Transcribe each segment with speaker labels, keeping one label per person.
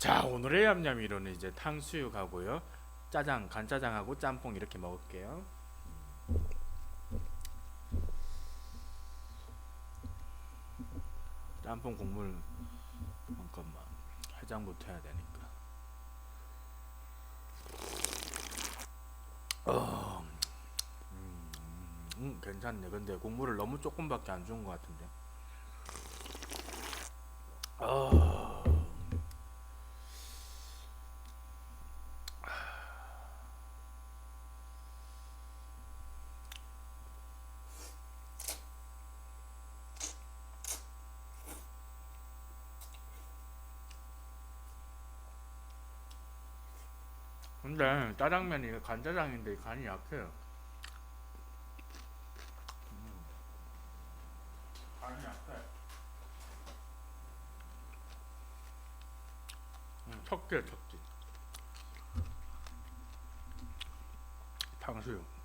Speaker 1: 자 오늘의 얌얌이로는 이제 탕수육하고요. 짜장 간짜장하고 짬뽕 이렇게 먹을게요. 짬뽕 국물 잠깐만 해장부터 해야 되니까. 어, 음, 음, 괜찮네. 근데 국물을 너무 조금밖에 안 준 것 같은데. 어. 근데 짜장면이 간짜장인데 간이 약해요. 음. 간이 약해. 음, 척게 척지. 탕수육.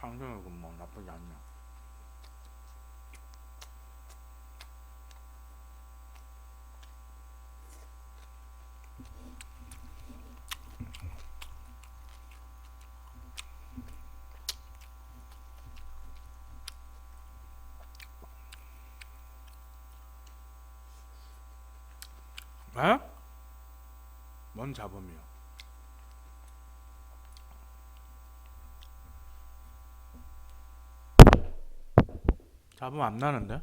Speaker 1: 탕수육은 뭐 나쁘지 않냐. 에? 뭔 잡음이요? 잡음 안 나는데?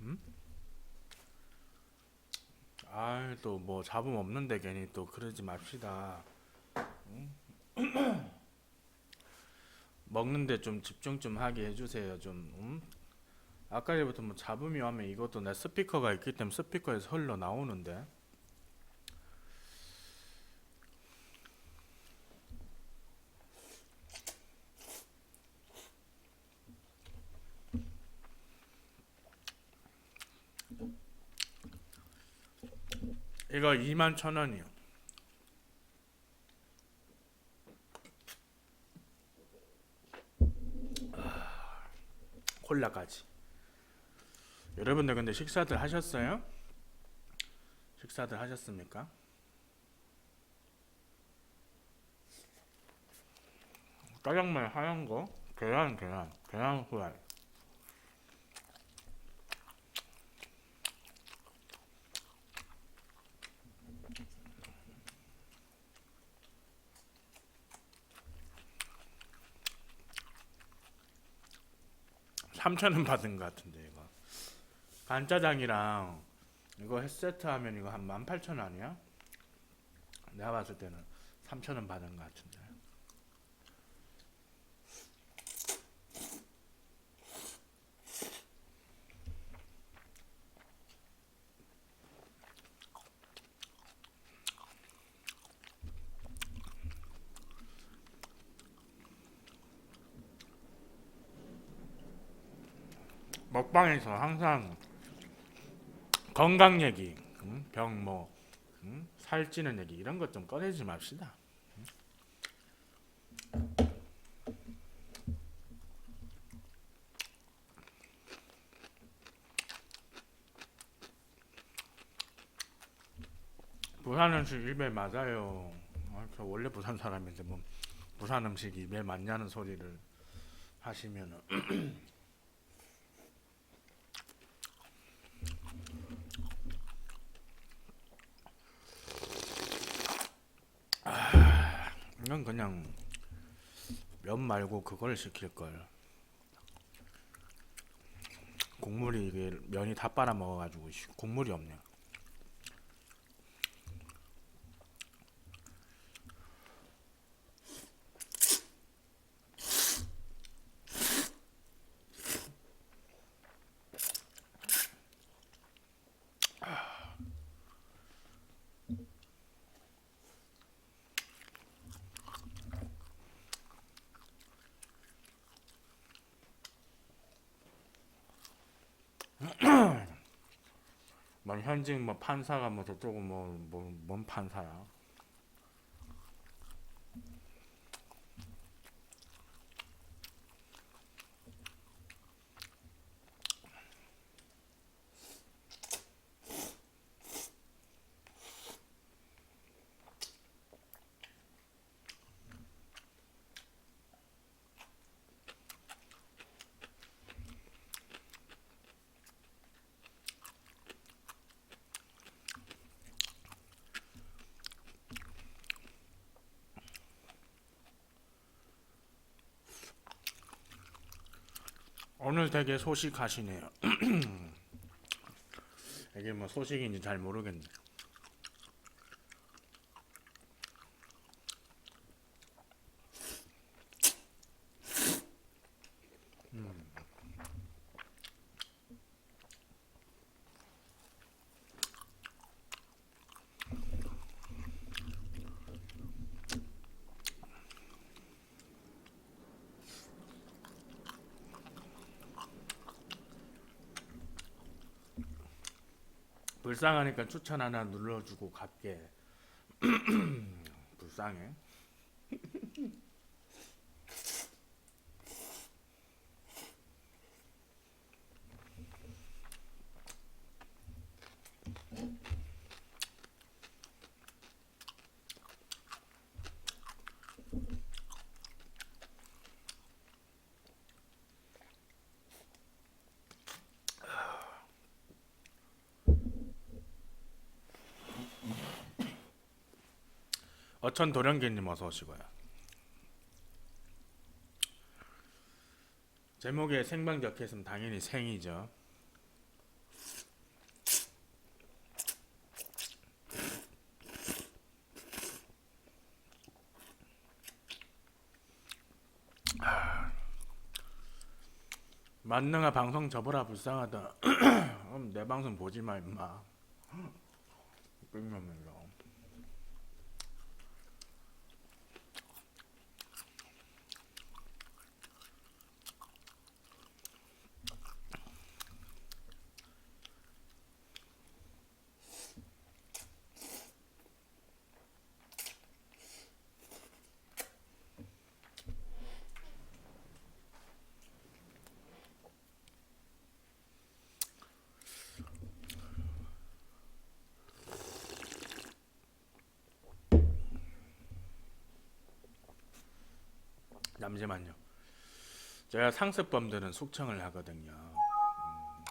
Speaker 1: 음? 아이 또뭐 잡음 없는데 괜히 또 그러지 맙시다. 응? 먹는데 좀 집중 좀 하게 해주세요 좀. 음? 아까 전부터 뭐 잡음이 오면 이것도 내 스피커가 있기 때문에 스피커에서 흘러 나오는데. 이거 2만 천 원이요. 아, 콜라까지. 여러분들 근데 식사들 하셨어요? 식사들 하셨습니까? 짜장면 하얀 거, 계란 계란, 계란 후라이. 삼천 원 받은 것 같은데 이거 간짜장이랑 이거 햇세트 하면 이거 한 18,000원 아니야? 내가 봤을 때는 3,000원 받은 것 같은데 먹방에서 항상 건강 얘기, 응? 병 뭐, 응? 살찌는 얘기 이런 것 좀 꺼내지 맙시다. 부산 음식 입에 맞아요. 아, 저 원래 부산 사람인데 뭐 부산 음식 입에 맞냐는 소리를 하시면은 이건 그냥 면 말고 그걸 시킬 걸. 국물이 이게 면이 다 빨아 먹어가지고 씨, 국물이 없네. 뭐 현직 뭐 판사가 뭐 저쪽은 뭐, 뭐뭔 판사야. 오늘 되게 소식하시네요. 이게 뭐 소식인지 잘 모르겠네. 불쌍하니까 추천 하나 눌러주고 갈게. 불쌍해. 어천 도련개님 어서 오시고요. 제목에 생방 적혀있으면 당연히 생이죠. 만능아 방송 접어라 불쌍하다. 내 방송 보지 마 임마. 잠시만요. 제가 상습범들은 숙청을 하거든요. 음,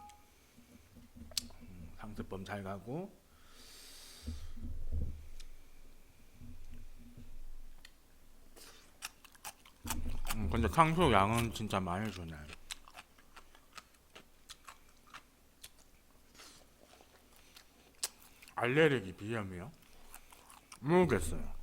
Speaker 1: 음, 상습범 잘 가고 음, 근데 탕수육 양은 진짜 많이 주네. 알레르기 비염이요? 모르겠어요.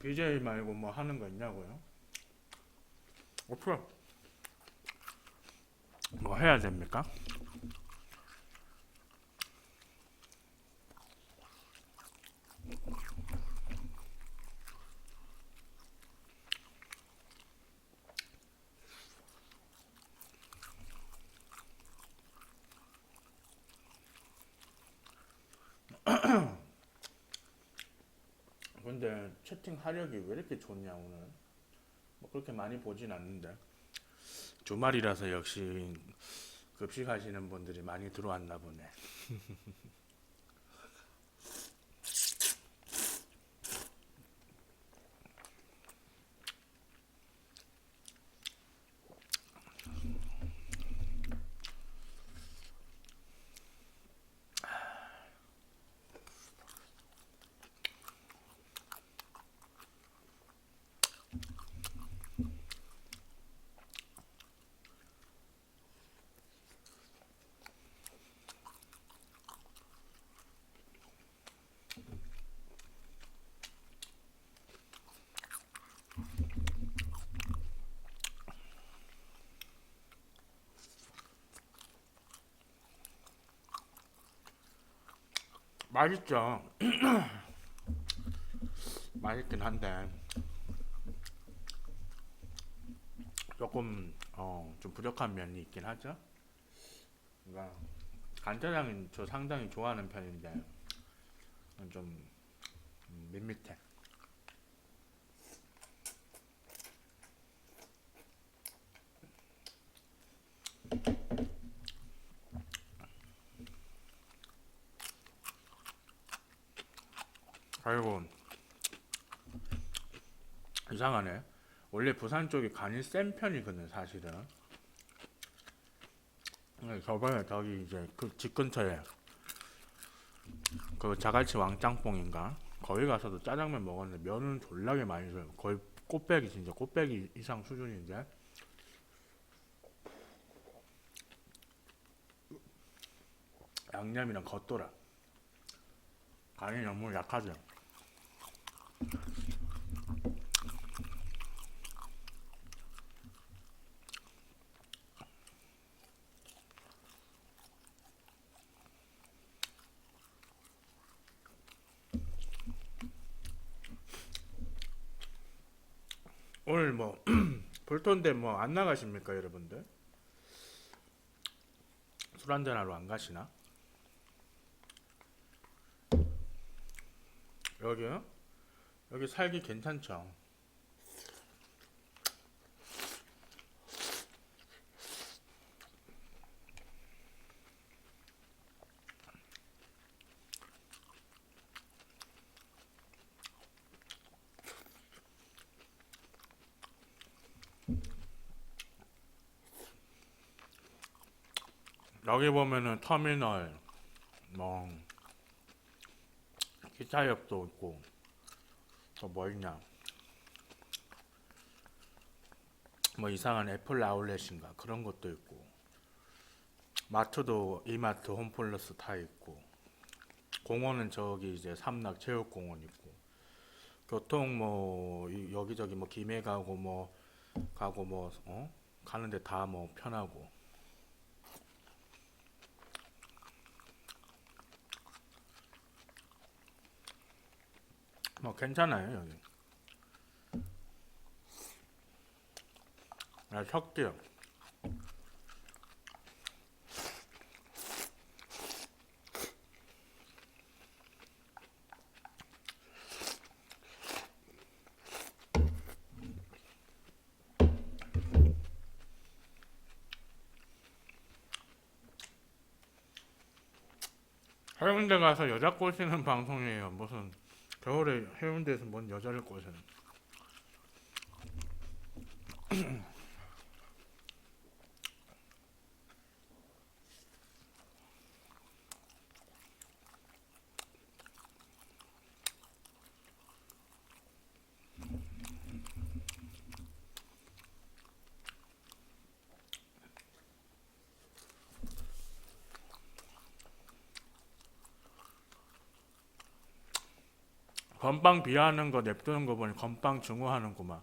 Speaker 1: BJ 말고 뭐 하는 거 있냐고요? 없어. 뭐 해야 됩니까? 근데 채팅 하력이 왜 이렇게 좋냐 오늘? 뭐 그렇게 많이 보진 않는데. 주말이라서 역시 급식하시는 분들이 많이 들어왔나 보네 맛있죠. 맛있긴 한데 조금 어, 좀 부족한 면이 있긴 하죠. 그러니까 간짜장은 저 상당히 좋아하는 편인데 좀 음, 밋밋해. 아이고 이상하네. 원래 부산 쪽이 간이 센 편이거든 사실은. 근데 저번에 저기 이제 그 집 근처에 그 자갈치 왕짱뽕인가 거기 가서도 짜장면 먹었는데 면은 졸라게 많이 줘요. 거의 꽃배기 진짜 꽃배기 이상 수준인데. 양념이랑 겉돌아. 간이 너무 약하죠. 오늘 뭐 불토인데 뭐 안 나가십니까 여러분들? 술 한잔 하러 안 가시나? 여기요? 여기 살기 괜찮죠? 여기 보면은 터미널 뭐 기차역도 있고 또 뭐 있냐? 뭐 이상한 애플 아울렛인가? 그런 것도 있고 마트도 이마트 홈플러스 다 있고 공원은 저기 이제 삼락 체육공원 있고 교통 뭐 이- 여기저기 뭐 김해 가고 뭐 가고 뭐 어? 가는데 다 뭐 편하고 뭐 괜찮아요 여기. 아 섞여. 해운대 가서 여자 꼬시는 방송이에요. 무슨 겨울에 해운대에서 뭔 여자를 꼬시 건빵 비하하는 거 냅두는 거 보니 건빵 증오하는구만.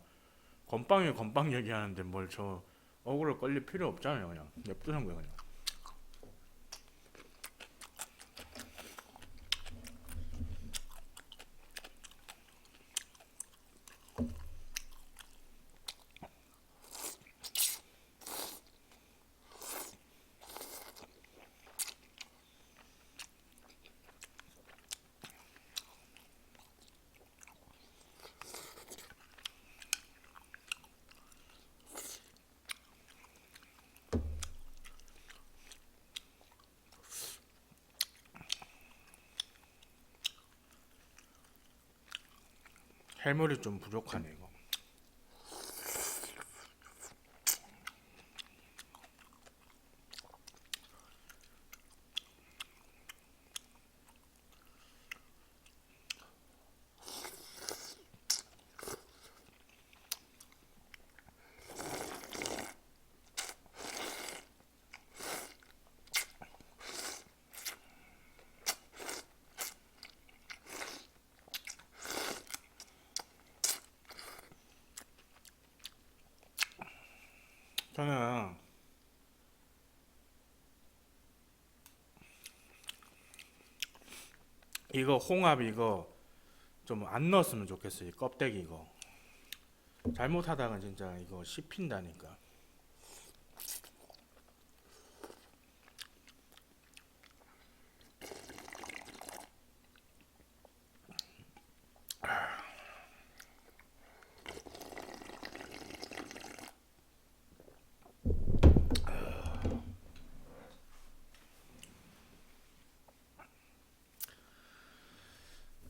Speaker 1: 건빵이 건빵 얘기하는데 뭘 저 억울로 걸릴 필요 없잖아요. 그냥 냅두는 거예요. 그냥. 해물이 좀 부족하네 이거. 저는 이거 홍합 이거 좀 안 넣었으면 좋겠어요. 이 껍데기 이거. 잘못하다가 진짜 이거 씹힌다니까.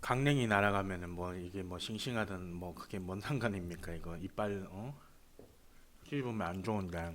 Speaker 1: 강냉이 날아가면은 뭐 이게 뭐 싱싱하든 뭐 그게 뭔 상관입니까? 이거 이빨 어? 씹으면 안 좋은데